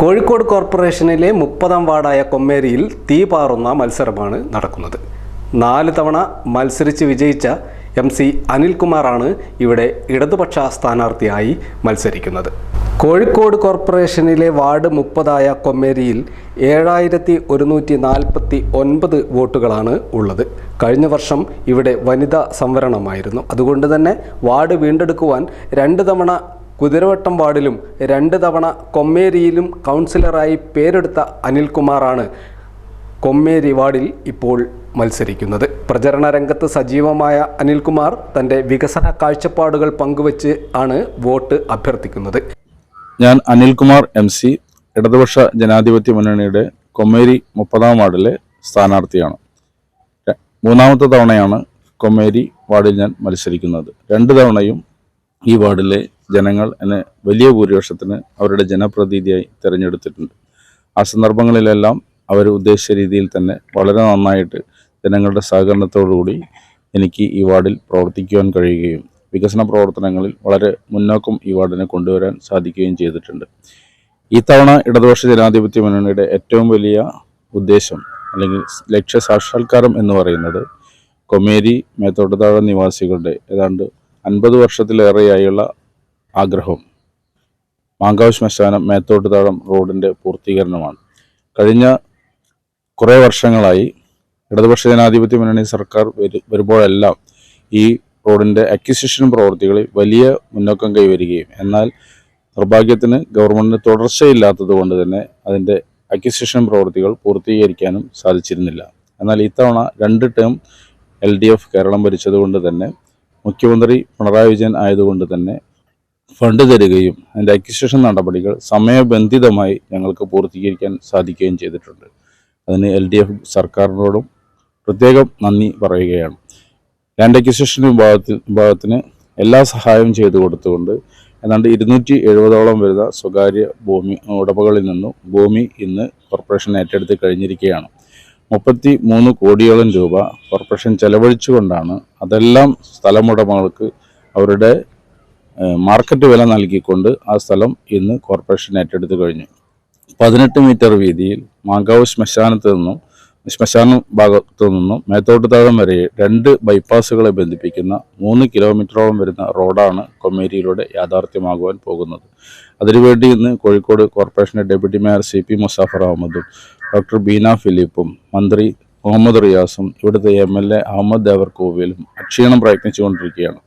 കോഴിക്കോട് കോർപ്പറേഷനിലെ മുപ്പതാം വാർഡായ കൊമ്മേരിയിൽ തീ പാറുന്ന മത്സരമാണ് നടക്കുന്നത്. നാല് തവണ മത്സരിച്ച് വിജയിച്ച എം സി അനിൽകുമാറാണ് ഇവിടെ ഇടതുപക്ഷ സ്ഥാനാർത്ഥിയായി മത്സരിക്കുന്നത്. കോഴിക്കോട് കോർപ്പറേഷനിലെ വാർഡ് മുപ്പതായ കൊമ്മേരിയിൽ ഏഴായിരത്തി ഒരുന്നൂറ്റി നാൽപ്പത്തി ഒൻപത് വോട്ടുകളാണ് ഉള്ളത്. കഴിഞ്ഞ വർഷം ഇവിടെ വനിതാ സംവരണമായിരുന്നു. അതുകൊണ്ട് തന്നെ വാർഡ് വീണ്ടെടുക്കുവാൻ രണ്ട് തവണ കുതിരവട്ടം വാർഡിലും രണ്ട് തവണ കൊമ്മേരിയിലും കൗൺസിലറായി പേരെടുത്ത അനിൽകുമാറാണ് കൊമ്മേരി വാർഡിൽ ഇപ്പോൾ മത്സരിക്കുന്നത്. പ്രചരണ രംഗത്ത് സജീവമായ അനിൽകുമാർ തന്റെ വികസന കാഴ്ചപ്പാടുകൾ പങ്കുവച്ച് ആണ് വോട്ട് അഭ്യർത്ഥിക്കുന്നത്. ഞാൻ അനിൽകുമാർ എം സി ഇടതുപക്ഷ ജനാധിപത്യ മുന്നണിയുടെ കൊമ്മേരി മുപ്പതാം വാർഡിലെ സ്ഥാനാർത്ഥിയാണ്. മൂന്നാമത്തെ തവണയാണ് കൊമ്മേരി വാർഡിൽ ഞാൻ മത്സരിക്കുന്നത്. രണ്ട് തവണയും ഈ വാർഡിലെ ജനങ്ങൾ എന്നെ വലിയ ഭൂരിപക്ഷത്തിന് അവരുടെ ജനപ്രതിനിധിയായി തിരഞ്ഞെടുത്തിട്ടുണ്ട്. ആ സന്ദർഭങ്ങളിലെല്ലാം അവർ ഉദ്ദേശിച്ച രീതിയിൽ തന്നെ വളരെ നന്നായിട്ട് ജനങ്ങളുടെ സഹകരണത്തോടുകൂടി എനിക്ക് ഈ വാർഡിൽ പ്രവർത്തിക്കുവാൻ കഴിയുകയും വികസന പ്രവർത്തനങ്ങളിൽ വളരെ മുന്നോക്കം ഈ വാർഡിനെ കൊണ്ടുവരാൻ സാധിക്കുകയും ചെയ്തിട്ടുണ്ട്. ഈ തവണ ഇടതുപക്ഷ ജനാധിപത്യ മുന്നണിയുടെ ഏറ്റവും വലിയ ഉദ്ദേശം അല്ലെങ്കിൽ ലക്ഷ്യ സാക്ഷാത്കാരം എന്ന് പറയുന്നത് കൊമേരി മേത്തോട്ടുതാഴ നിവാസികളുടെ ഏതാണ്ട് അൻപത് വർഷത്തിലേറെയായുള്ള ആഗ്രഹം മാങ്കാവ് ശ്മശാനം മേത്തോട്ടുതാഴം റോഡിന്റെ പൂർത്തീകരണമാണ്. കഴിഞ്ഞ കുറേ വർഷങ്ങളായി ഇടതുപക്ഷ ജനാധിപത്യ മുന്നണി സർക്കാർ വരു വരുമ്പോഴെല്ലാം ഈ റോഡിന്റെ അക്വിസിഷൻ പ്രവൃത്തികളിൽ വലിയ മുന്നോക്കം കൈവരികയും എന്നാൽ നിർഭാഗ്യത്തിന് ഗവൺമെന്റിന് തുടർച്ചയില്ലാത്തത് കൊണ്ട് തന്നെ അതിന്റെ അക്വിസിഷൻ പ്രവൃത്തികൾ പൂർത്തീകരിക്കാനും സാധിച്ചിരുന്നില്ല. എന്നാൽ ഇത്തവണ രണ്ട് term L D F Keralam ഭരിച്ചതുകൊണ്ട് തന്നെ മുഖ്യമന്ത്രി പിണറായി വിജയൻ ആയതുകൊണ്ട് തന്നെ ഫണ്ട് തരികയും അതിന്റെ അക്വിസിഷൻ നടപടികൾ സമയബന്ധിതമായി ഞങ്ങൾക്ക് പൂർത്തീകരിക്കാൻ സാധിക്കുകയും ചെയ്തിട്ടുണ്ട്. അതിന് എൽ ഡി എഫ് സർക്കാരിനോടും പ്രത്യേകം നന്ദി പറയുകയാണ്. ലാൻഡ് അക്വിസിഷൻ വിഭാഗത്തിൽ വിഭാഗത്തിന് എല്ലാ സഹായവും ചെയ്തു കൊടുത്തുകൊണ്ട് ഏതാണ്ട് ഇരുന്നൂറ്റി എഴുപതോളം വരുന്ന സ്വകാര്യ ഭൂമി ഉടമകളിൽ നിന്നും ഭൂമി ഇന്ന് കോർപ്പറേഷൻ ഏറ്റെടുത്ത് കഴിഞ്ഞിരിക്കുകയാണ്. മുപ്പത്തി മൂന്ന് കോടിയോളം രൂപ കോർപ്പറേഷൻ ചെലവഴിച്ചുകൊണ്ടാണ് അതെല്ലാം സ്ഥലമുടമകൾക്ക് അവരുടെ മാർക്കറ്റ് വില നൽകിക്കൊണ്ട് ആ സ്ഥലം ഇന്ന് കോർപ്പറേഷൻ ഏറ്റെടുത്ത് കഴിഞ്ഞു. പതിനെട്ട് മീറ്റർ വീതിയിൽ മാങ്കാവ് ശ്മശാനത്ത് നിന്നും ശ്മശാന ഭാഗത്തു നിന്നും മേത്തോട്ടുതാഴം വരെ രണ്ട് ബൈപ്പാസുകളെ ബന്ധിപ്പിക്കുന്ന മൂന്ന് കിലോമീറ്ററോളം വരുന്ന റോഡാണ് കൊമ്മേരിയിലൂടെ യാഥാർത്ഥ്യമാകുവാൻ പോകുന്നത്. അതിനുവേണ്ടി ഇന്ന് കോഴിക്കോട് കോർപ്പറേഷന്റെ deputy mayor C P Musafar അഹമ്മദും doctor Beena ഫിലിപ്പും മന്ത്രി മുഹമ്മദ് റിയാസും ഇവിടുത്തെ M L A Ahmed Devar കോവിലും അക്ഷീണം പ്രയത്നിച്ചുകൊണ്ടിരിക്കുകയാണ്.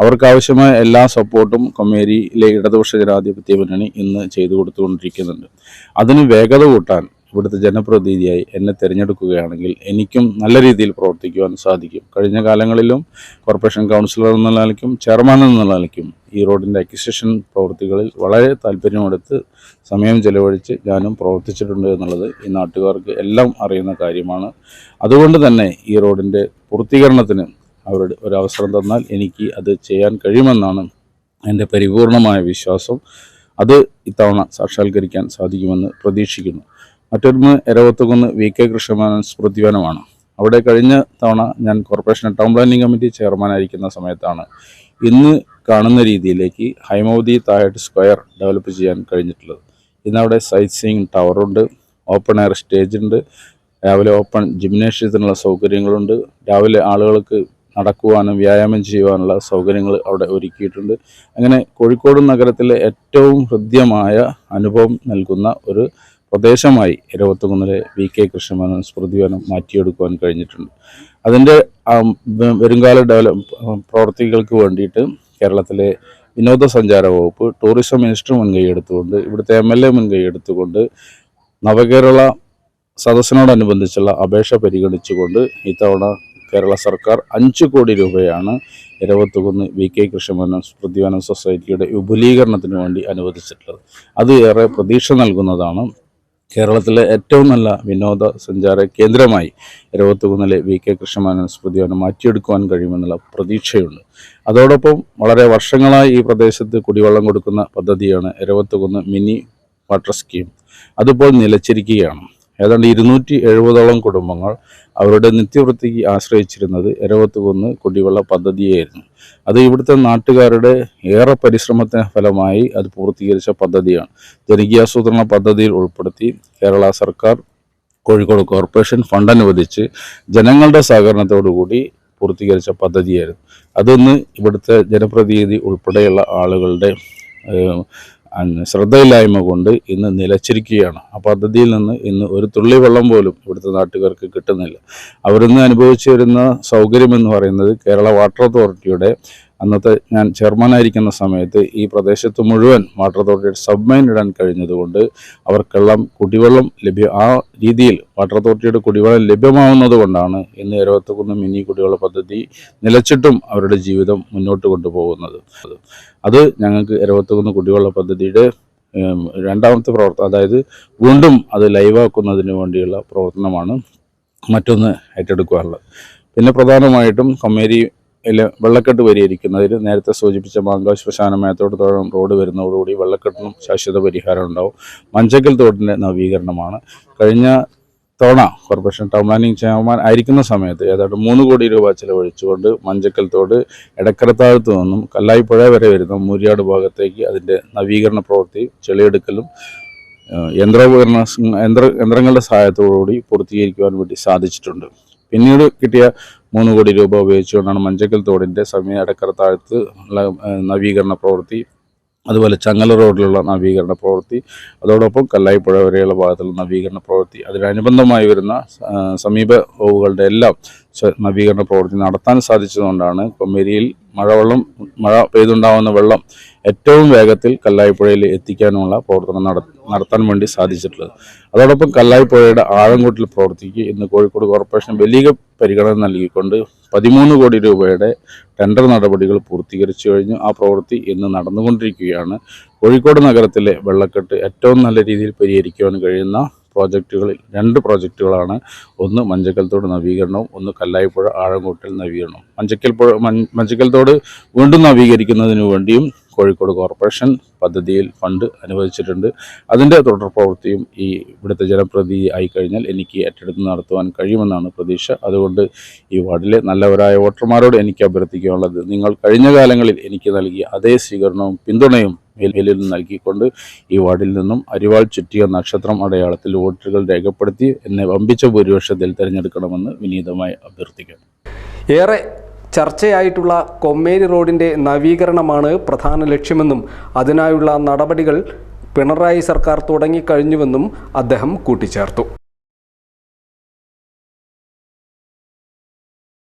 അവർക്ക് ആവശ്യമായ എല്ലാ സപ്പോർട്ടും കൊമ്മേരിയിലെ ഇടതുപക്ഷ ജനാധിപത്യ മുന്നണി ഇന്ന് ചെയ്തു കൊടുത്തുകൊണ്ടിരിക്കുന്നുണ്ട്. അതിന് വേഗത കൂട്ടാൻ ഇവിടുത്തെ ജനപ്രതിനിധിയായി എന്നെ തിരഞ്ഞെടുക്കുകയാണെങ്കിൽ എനിക്കും നല്ല രീതിയിൽ പ്രവർത്തിക്കുവാൻ സാധിക്കും. കഴിഞ്ഞ കാലങ്ങളിലും കോർപ്പറേഷൻ കൗൺസിലർ എന്ന നിലയ്ക്കും ചെയർമാൻ എന്ന നിലയ്ക്കും ഈ റോഡിന്റെ അക്വിസിഷൻ പ്രവൃത്തികളിൽ വളരെ താല്പര്യമെടുത്ത് സമയം ചെലവഴിച്ച് ഞാനും പ്രവർത്തിച്ചിട്ടുണ്ട് എന്നുള്ളത് ഈ നാട്ടുകാർക്ക് എല്ലാം അറിയുന്ന കാര്യമാണ്. അതുകൊണ്ട് തന്നെ ഈ റോഡിന്റെ പൂർത്തീകരണത്തിന് അവരുടെ ഒരു അവസരം തന്നാൽ എനിക്ക് അത് ചെയ്യാൻ കഴിയുമെന്നാണ് എന്റെ പരിപൂർണമായ വിശ്വാസം. അത് ഇത്തവണ സാക്ഷാത്കരിക്കാൻ സാധിക്കുമെന്ന് പ്രതീക്ഷിക്കുന്നു. മറ്റൊന്ന് എരവത്തുകുന്ന് വി കെ കൃഷ്ണമാനൻ സ്മൃതിവനമാണ്. അവിടെ കഴിഞ്ഞ തവണ ഞാൻ കോർപ്പറേഷൻ ടൗൺ പ്ലാനിംഗ് കമ്മിറ്റി ചെയർമാനായിരിക്കുന്ന സമയത്താണ് ഇന്ന് കാണുന്ന രീതിയിലേക്ക് ഹൈമൗദി തായട്ട് സ്ക്വയർ ഡെവലപ്പ് ചെയ്യാൻ കഴിഞ്ഞിട്ടുള്ളത്. ഇന്നവിടെ സൈറ്റ് സീയിങ് ടവറുണ്ട് ഓപ്പൺ എയർ സ്റ്റേജ് ഉണ്ട് രാവിലെ ഓപ്പൺ ജിംനേഷ്യത്തിനുള്ള സൗകര്യങ്ങളുണ്ട്. രാവിലെ ആളുകൾക്ക് നടക്കുവാനും വ്യായാമം ചെയ്യുവാനുള്ള സൗകര്യങ്ങൾ അവിടെ ഒരുക്കിയിട്ടുണ്ട്. അങ്ങനെ കോഴിക്കോട് നഗരത്തിലെ ഏറ്റവും ഹൃദ്യമായ അനുഭവം നൽകുന്ന ഒരു പ്രദേശമായി ഇരവത്തുകുന്നിലെ വി കെ കൃഷ്ണമേനോൻ സ്മൃതിവനം മാറ്റിയെടുക്കുവാൻ കഴിഞ്ഞിട്ടുണ്ട്. അതിന്റെ വരുംകാല ഡെവലപ്പ് പ്രവർത്തികൾക്ക് വേണ്ടിയിട്ട് കേരളത്തിലെ വിനോദസഞ്ചാര വകുപ്പ് ടൂറിസം മിനിസ്റ്റർ മുൻകൈ എടുത്തുകൊണ്ട് ഇവിടുത്തെ എം എൽ എ മുൻകൈ എടുത്തുകൊണ്ട് നവകേരള സദസ്സിനോടനുബന്ധിച്ചുള്ള അപേക്ഷ പരിഗണിച്ചുകൊണ്ട് ഇത്തവണ കേരള സർക്കാർ അഞ്ച് കോടി രൂപയാണ് ഇരവത്തുകുന്ന് വി കെ കൃഷ്ണമേനോൻ സ്മൃതിവനം സൊസൈറ്റിയുടെ വിപുലീകരണത്തിന് വേണ്ടി അനുവദിച്ചിട്ടുള്ളത്. അത് ഏറെ പ്രതീക്ഷ നൽകുന്നതാണ്. കേരളത്തിലെ ഏറ്റവും നല്ല വിനോദസഞ്ചാര കേന്ദ്രമായി ഇരവത്തുകുന്നിലെ വി കെ കൃഷ്ണമേനോൻ സ്മൃതിവനം മാറ്റിയെടുക്കുവാൻ കഴിയുമെന്നുള്ള പ്രതീക്ഷയുണ്ട്. അതോടൊപ്പം വളരെ വർഷങ്ങളായി ഈ പ്രദേശത്ത് കുടിവെള്ളം കൊടുക്കുന്ന പദ്ധതിയാണ് ഇരവത്തുകുന്ന് മിനി വാട്ടർ സ്കീം. അതിപ്പോൾ നിലച്ചിരിക്കുകയാണ്. ഏതാണ്ട് ഇരുന്നൂറ്റി എഴുപതോളം കുടുംബങ്ങൾ അവരുടെ നിത്യവൃത്തിക്ക് ആശ്രയിച്ചിരുന്നത് എരവത്തുകുന്ന് കുടിവെള്ള പദ്ധതിയായിരുന്നു. അത് ഇവിടുത്തെ നാട്ടുകാരുടെ ഏറെ പരിശ്രമത്തിന് ഫലമായി അത് പൂർത്തീകരിച്ച പദ്ധതിയാണ്. ജനകീയാസൂത്രണ പദ്ധതിയിൽ ഉൾപ്പെടുത്തി കേരള സർക്കാർ കോഴിക്കോട് കോർപ്പറേഷൻ ഫണ്ട് അനുവദിച്ച് ജനങ്ങളുടെ സഹകരണത്തോടുകൂടി പൂർത്തീകരിച്ച പദ്ധതിയായിരുന്നു. അതൊന്ന് ഇവിടുത്തെ ജനപ്രതിനിധി ഉൾപ്പെടെയുള്ള ആളുകളുടെ ശ്രദ്ധയില്ലായ്മ കൊണ്ട് ഇന്ന് നിലച്ചിരിക്കുകയാണ്. ആ പദ്ധതിയിൽ നിന്ന് ഇന്ന് ഒരു തുള്ളി വെള്ളം പോലും ഇവിടുത്തെ നാട്ടുകാർക്ക് കിട്ടുന്നില്ല. അവരിന്ന് അനുഭവിച്ചു വരുന്ന സൗകര്യം എന്ന് പറയുന്നത് കേരള വാട്ടർ അതോറിറ്റിയുടെ അന്നത്തെ ഞാൻ ചെയർമാനായിരിക്കുന്ന സമയത്ത് ഈ പ്രദേശത്ത് മുഴുവൻ വാട്ടർ അതോറിറ്റിയുടെ സബ്മൈൻ ഇടാൻ കഴിഞ്ഞതുകൊണ്ട് അവർക്കെല്ലാം കുടിവെള്ളം ലഭ്യ ആ രീതിയിൽ വാട്ടർ അതോറിറ്റിയുടെ കുടിവെള്ളം ലഭ്യമാവുന്നത് കൊണ്ടാണ് ഇന്ന് എരവത്തുകുന്ന് മിനി കുടിവെള്ള പദ്ധതി നിലച്ചിട്ടും അവരുടെ ജീവിതം മുന്നോട്ട് കൊണ്ടുപോകുന്നത്. അത് ഞങ്ങൾക്ക് എരവത്തുകുന്ന് കുടിവെള്ള പദ്ധതിയുടെ രണ്ടാമത്തെ പ്രവർത്തനം അതായത് വീണ്ടും അത് ലൈവാക്കുന്നതിന് വേണ്ടിയുള്ള പ്രവർത്തനമാണ് മറ്റൊന്ന് ഏറ്റെടുക്കുവാനുള്ളത് പിന്നെ പ്രധാനമായിട്ടും കൊമ്മേരിയിലെ വെള്ളക്കെട്ട് പരിഹരിക്കുന്നതിൽ നേരത്തെ സൂചിപ്പിച്ച മാങ്കാവ് ശ്മശാന മേത്തോട്ടത്തോളം റോഡ് വരുന്നതോടുകൂടി വെള്ളക്കെട്ടിനും ശാശ്വത പരിഹാരം ഉണ്ടാവും. മഞ്ചക്കൽ തോട്ടിന്റെ നവീകരണമാണ്. കഴിഞ്ഞ തവണ കോർപ്പറേഷൻ ടൗൺ പ്ലാനിംഗ് ചെയർമാൻ ആയിരിക്കുന്ന സമയത്ത് ഏതാണ്ട് മൂന്ന് കോടി രൂപ ചെലവഴിച്ചുകൊണ്ട് മഞ്ചക്കൽ തോട് എടക്കരത്താഴത്ത് നിന്നും കല്ലായിപ്പുഴ വരെ വരുന്ന മൂര്യാട് ഭാഗത്തേക്ക് അതിന്റെ നവീകരണ പ്രവൃത്തി ചെളിയെടുക്കലും യന്ത്രോപകരണ യന്ത്ര യന്ത്രങ്ങളുടെ സഹായത്തോടുകൂടി പൂർത്തീകരിക്കുവാൻ വേണ്ടി സാധിച്ചിട്ടുണ്ട്. പിന്നീട് കിട്ടിയ മൂന്ന് കോടി രൂപ ഉപയോഗിച്ചുകൊണ്ടാണ് മഞ്ചക്കൽ തോടിന്റെ സമയ അടക്കരത്താഴത്ത് ഉള്ള നവീകരണ പ്രവൃത്തി അതുപോലെ ചങ്ങല റോഡിലുള്ള നവീകരണ പ്രവൃത്തി അതോടൊപ്പം കല്ലായിപ്പുഴ വരെയുള്ള ഭാഗത്തുള്ള നവീകരണ പ്രവൃത്തി. അതിനനുബന്ധമായി വരുന്ന സമീപ ഓവുകളുടെ എല്ലാം നവീകരണ പ്രവൃത്തി നടത്താൻ സാധിച്ചതുകൊണ്ടാണ് കൊമ്മേരിയിൽ മഴവെള്ളം മഴ പെയ്തുണ്ടാവുന്ന വെള്ളം ഏറ്റവും വേഗത്തിൽ കല്ലായിപ്പുഴയിൽ എത്തിക്കാനുള്ള പ്രവർത്തനം നട നടത്താൻ വേണ്ടി സാധിച്ചിട്ടുള്ളത്. അതോടൊപ്പം കല്ലായിപ്പുഴയുടെ ആഴംകൂട്ടിൽ പ്രവർത്തിക്ക് ഇന്ന് കോഴിക്കോട് കോർപ്പറേഷൻ വലിയ പരിഗണന നൽകിക്കൊണ്ട് പതിമൂന്ന് കോടി രൂപയുടെ ടെൻഡർ നടപടികൾ പൂർത്തീകരിച്ചു കഴിഞ്ഞു. ആ പ്രവൃത്തി ഇന്ന് നടന്നുകൊണ്ടിരിക്കുകയാണ്. കോഴിക്കോട് നഗരത്തിലെ വെള്ളക്കെട്ട് ഏറ്റവും നല്ല രീതിയിൽ പരിഹരിക്കുവാൻ കഴിയുന്ന പ്രോജക്റ്റുകളിൽ രണ്ട് പ്രോജക്റ്റുകളാണ്. ഒന്ന് മഞ്ചക്കൽത്തോട് നവീകരണവും ഒന്ന് കല്ലായിപ്പുഴ ആഴംകൂട്ടൽ നവീകരണവും. മഞ്ചക്കൽ പുഴ മൻ- മഞ്ചക്കൽ തോട് വീണ്ടും നവീകരിക്കുന്നതിന് വേണ്ടിയും കോഴിക്കോട് കോർപ്പറേഷൻ പദ്ധതിയിൽ ഫണ്ട് അനുവദിച്ചിട്ടുണ്ട്. അതിന്റെ തുടർ പ്രവൃത്തിയും ഈ ഇവിടുത്തെ ജനപ്രതി ആയിക്കഴിഞ്ഞാൽ എനിക്ക് ഏറ്റെടുത്ത് നടത്തുവാൻ കഴിയുമെന്നാണ് പ്രതീക്ഷ. അതുകൊണ്ട് ഈ വാർഡിലെ നല്ലവരായ വോട്ടർമാരോട് എനിക്ക് അഭ്യർത്ഥിക്കാനുള്ളത് നിങ്ങൾ കഴിഞ്ഞ കാലങ്ങളിൽ എനിക്ക് നൽകിയ അതേ സ്വീകരണവും പിന്തുണയും നിന്ന് നൽകിക്കൊണ്ട് ഈ വാർഡിൽ നിന്നും അരിവാൾ ചുറ്റിയ നക്ഷത്രം അടയാളത്തിൽ വോട്ടുകൾ രേഖപ്പെടുത്തി എന്നെ വമ്പിച്ച ഭൂരിപക്ഷത്തിൽ തിരഞ്ഞെടുക്കണമെന്ന് വിനീതമായി അഭ്യർത്ഥിക്കുന്നു. ഏറെ ചർച്ചയായിട്ടുള്ള കൊമ്മേരി റോഡിന്റെ നവീകരണമാണ് പ്രധാന ലക്ഷ്യമെന്നും അതിനായുള്ള നടപടികൾ പിണറായി സർക്കാർ തുടങ്ങിക്കഴിഞ്ഞുവെന്നും അദ്ദേഹം കൂട്ടിച്ചേർത്തു.